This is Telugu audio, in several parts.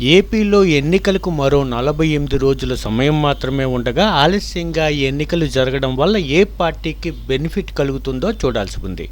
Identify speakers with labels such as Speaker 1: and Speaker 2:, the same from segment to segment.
Speaker 1: ఏపీలో ఎన్నికలకు మరో నలభై ఎనిమిది రోజుల సమయం మాత్రమే ఉండగా ఆలస్యంగా ఎన్నికలు జరగడం వల్ల ఏ పార్టీకి బెనిఫిట్ కలుగుతుందో చూడాల్సి ఉంది.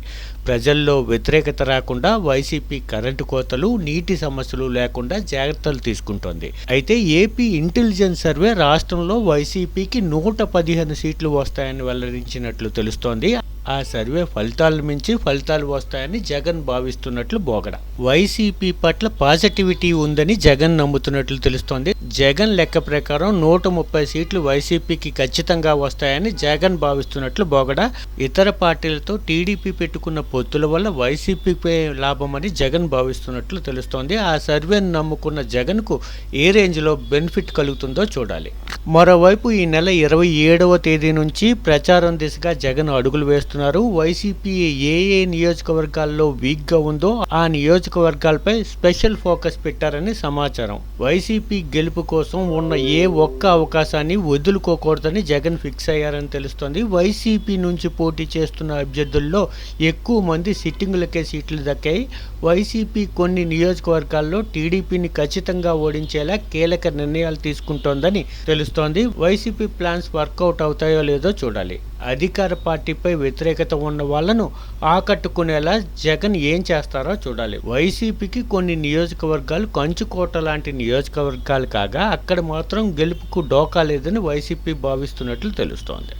Speaker 1: ప్రజల్లో వ్యతిరేకత రాకుండా వైసీపీ కరెంటు కోతలు నీటి సమస్యలు లేకుండా జాగ్రత్తలు తీసుకుంటోంది. అయితే ఏపీ ఇంటెలిజెన్స్ సర్వే రాష్ట్రంలో వైసీపీకి నూట పదిహేను సీట్లు వస్తాయని వెల్లడించినట్లు తెలుస్తోంది. ఆ సర్వే ఫలితాలు మించి ఫలితాలు వస్తాయని జగన్ భావిస్తున్నట్లు బోగడ. వైసీపీ పట్ల పాజిటివిటీ ఉందని జగన్ నమ్ముతున్నట్లు తెలుస్తోంది. జగన్ లెక్క ప్రకారం నూట ముప్పై సీట్లు వైసీపీకి ఖచ్చితంగా వస్తాయని జగన్ భావిస్తున్నట్లు బోగడ. ఇతర పార్టీలతో టీడీపీ పెట్టుకున్న పొత్తుల వల్ల వైసీపీపై లాభమని జగన్ భావిస్తున్నట్లు తెలుస్తోంది. ఆ సర్వేను నమ్ముకున్న జగన్కు ఏ రేంజ్లో బెనిఫిట్ కలుగుతుందో చూడాలి. మరోవైపు ఈ నెల ఇరవై ఏడవ తేదీ నుంచి ప్రచారం దిశగా జగన్ అడుగులు చెప్తున్నారు వైసీపీ ఏ ఏ నియోజకవర్గాల్లో వీక్గా ఉందో ఆ నియోజకవర్గాలపై స్పెషల్ ఫోకస్ పెట్టారని సమాచారం. వైసీపీ గెలుపు కోసం ఉన్న ఏ ఒక్క అవకాశాన్ని వదులుకోకూడదని జగన్ ఫిక్స్ అయ్యారని తెలుస్తోంది. వైసీపీ నుంచి పోటీ చేస్తున్న అభ్యర్థుల్లో ఎక్కువ మంది సిట్టింగులకే సీట్లు దక్కాయి. వైసీపీ కొన్ని నియోజకవర్గాల్లో టీడీపీని ఖచ్చితంగా ఓడించేలా కీలక నిర్ణయాలు తీసుకుంటోందని తెలుస్తోంది. వైసీపీ ప్లాన్స్ వర్కౌట్ అవుతాయో లేదో చూడాలి. అధికార పార్టీపై వ్యతిరేకత ఉన్న వాళ్ళను ఆకట్టుకునేలా జగన్ ఏం చేస్తారో చూడాలి. వైసీపీకి కొన్ని నియోజకవర్గాలు కంచుకోట లాంటి నియోజకవర్గాలు కాగా అక్కడ మాత్రం గెలుపుకు డోకా లేదని వైసీపీ భావిస్తున్నట్లు తెలుస్తోంది.